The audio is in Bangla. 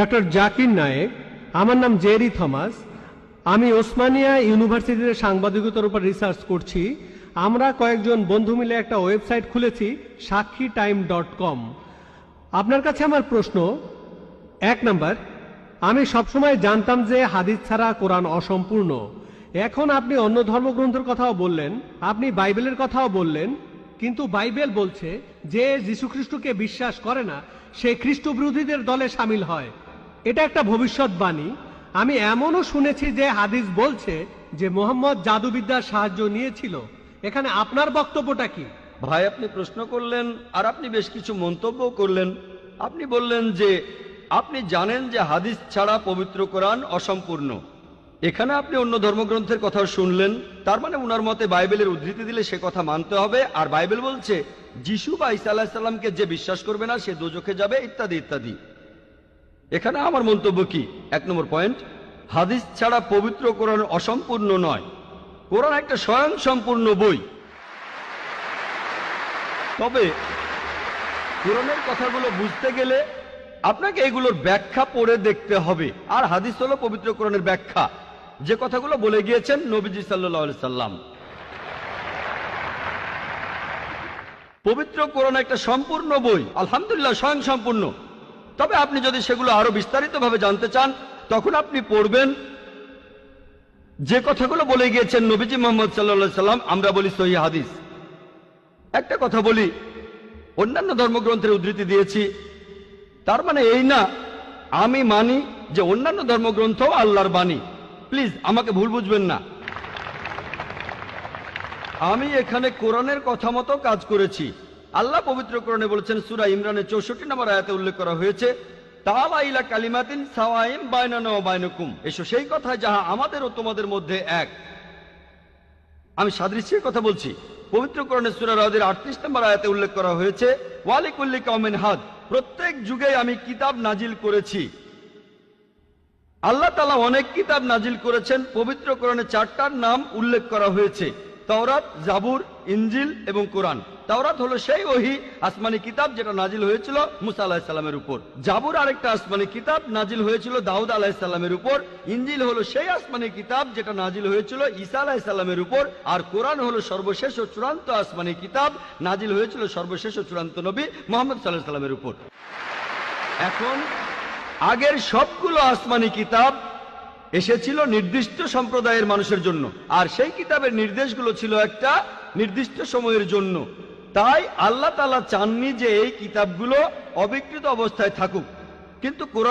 ডক্টর জাকির নায়েক, আমার নাম জেরি থমাস। আমি ওসমানিয়া ইউনিভার্সিটিতে সাংবাদিকতার উপর রিসার্চ করছি। আমরা কয়েকজন বন্ধু মিলে একটা ওয়েবসাইট খুলেছি সাক্ষী টাইম ডট কম। আপনার কাছে আমার প্রশ্ন, এক নাম্বার, আমি সবসময় জানতাম যে হাদিস ছাড়া কোরআন অসম্পূর্ণ। এখন আপনি অন্য ধর্মগ্রন্থের কথাও বললেন, আপনি বাইবেলের কথাও বললেন, কিন্তু বাইবেল বলছে যে যীশুখ্রিস্টকে বিশ্বাস করে না, সে খ্রিস্ট বিরোধীদের দলে সামিল হয়। এটা একটা ভবিষ্যৎবাণী। আমি এমনও শুনেছি যে হাদিস বলছে যে মোহাম্মদ জাদুবিদ্যার সাহায্য নিয়েছিল। এখানে আপনার বক্তব্যটা কি? ভাই, আপনি প্রশ্ন করলেন আর আপনি বেশ কিছু মন্তব্য করলেন। আপনি বললেন যে আপনি জানেন যে হাদিস ছাড়া পবিত্র কোরআন অসম্পূর্ণ। এখানে আপনি অন্য ধর্মগ্রন্থের কথা শুনলেন। তার মানে উনার মতে বাইবেলের উদ্ধৃতি দিলে সে কথা মানতে হবে। আর বাইবেল বলছে, যিশু বা ইসা আলাহিসাল্লামকে যে বিশ্বাস করবে না, সে দোজখে যাবে, ইত্যাদি ইত্যাদি। এখানে আমার মন্তব্য কি? এক নম্বর পয়েন্ট হাদিস ছাড়া পবিত্র কোরআন অসম্পূর্ণ নয়। কোরআন একটা স্বয়ং সম্পূর্ণ বই। তবে কোরআনের কথাগুলো বুঝতে গেলে আপনাকে এগুলোর ব্যাখ্যা পড়ে দেখতে হবে। আর হাদিস হলো পবিত্র কোরআনের ব্যাখ্যা। যে কথাগুলো বলে গিয়েছেন নবীজি সাল্লাহ সাল্লাম। পবিত্র কোরআন একটা সম্পূর্ণ বই, আলহামদুলিল্লাহ স্বয়ং সম্পূর্ণ তবে আপনি যদি সেগুলো আরও বিস্তারিতভাবে জানতে চান, তখন আপনি পড়বেন, যে কথাগুলো বলে গিয়েছেন নবীজি মোহাম্মদ সাল্লা সাল্লাম, আমরা বলি সহি হাদিস। একটা কথা বলি, অন্যান্য ধর্মগ্রন্থের উদ্ধৃতি দিয়েছি, তার মানে এই না, আমি মানি যে অন্যান্য ধর্মগ্রন্থ আল্লাহর বাণী। প্লিজ, আমাকে ভুল বুঝবেন না। আমি এখানে কোরআনের কথা মতো কাজ করেছি। আল্লাহ পবিত্র কোরআনে বলেছেন, সুরা ইমরানের চৌষট্টি নম্বর আয়াতে উল্লেখ করা হয়েছে তালা ইলা কালিমাতিন সাওয়াইম বাইনানা বাইনকুম। এসো সেই কথা যাহা আমাদের ও তোমাদের মধ্যে এক। আমি সাদৃশ্যের কথা বলছি। পবিত্র কোরআনের সূরা রাদের আটত্রিশ নম্বর আয়াতে উল্লেখ করা হয়েছে, ওয়ালিকুল্লি কওমিন হাদ। প্রত্যেক যুগে আমি কিতাব নাজিল করেছি। আল্লাহ তালা অনেক কিতাব নাজিল করেছেন। পবিত্র কোরআনে চারটার নাম উল্লেখ করা হয়েছে। তাওরাত, জাবুর ইঞ্জিল এবং কোরআন। তাওরাত হলো সেই ওহি, আসমানি কিতাব যেটা নাজিল হয়েছিল মুসা আলাহিসাল্লামের উপর। জাবুর আরেকটা আসমানি কিতাব নাজিল হয়েছিল দাউদ আলাহিসাল্লামের উপর। ইঞ্জিল হলো সেই আসমানি কিতাব যেটা নাজিল হয়েছিল ঈসা আলাহিসাল্লামের উপর। আর কোরআন হলো সর্বশেষ ও চূড়ান্ত আসমানি কিতাব নাজিল হয়েছিল সর্বশেষ ও চূড়ান্ত নবী মোহাম্মদ সাল্লাহ সাল্লামের উপর। এখন আগের সবগুলো আসমানি কিতাব এসেছিল নির্দিষ্ট সম্প্রদায়ের মানুষের জন্য। আর সেই কিতাবের নির্দেশগুলো ছিল একটা নির্দিষ্ট সময়ের জন্য। তাই আল্লাহ তালা চাননি যে এই কিতাবগুলো অবিকৃত অবস্থায় থাকুক। কিন্তু কোরআন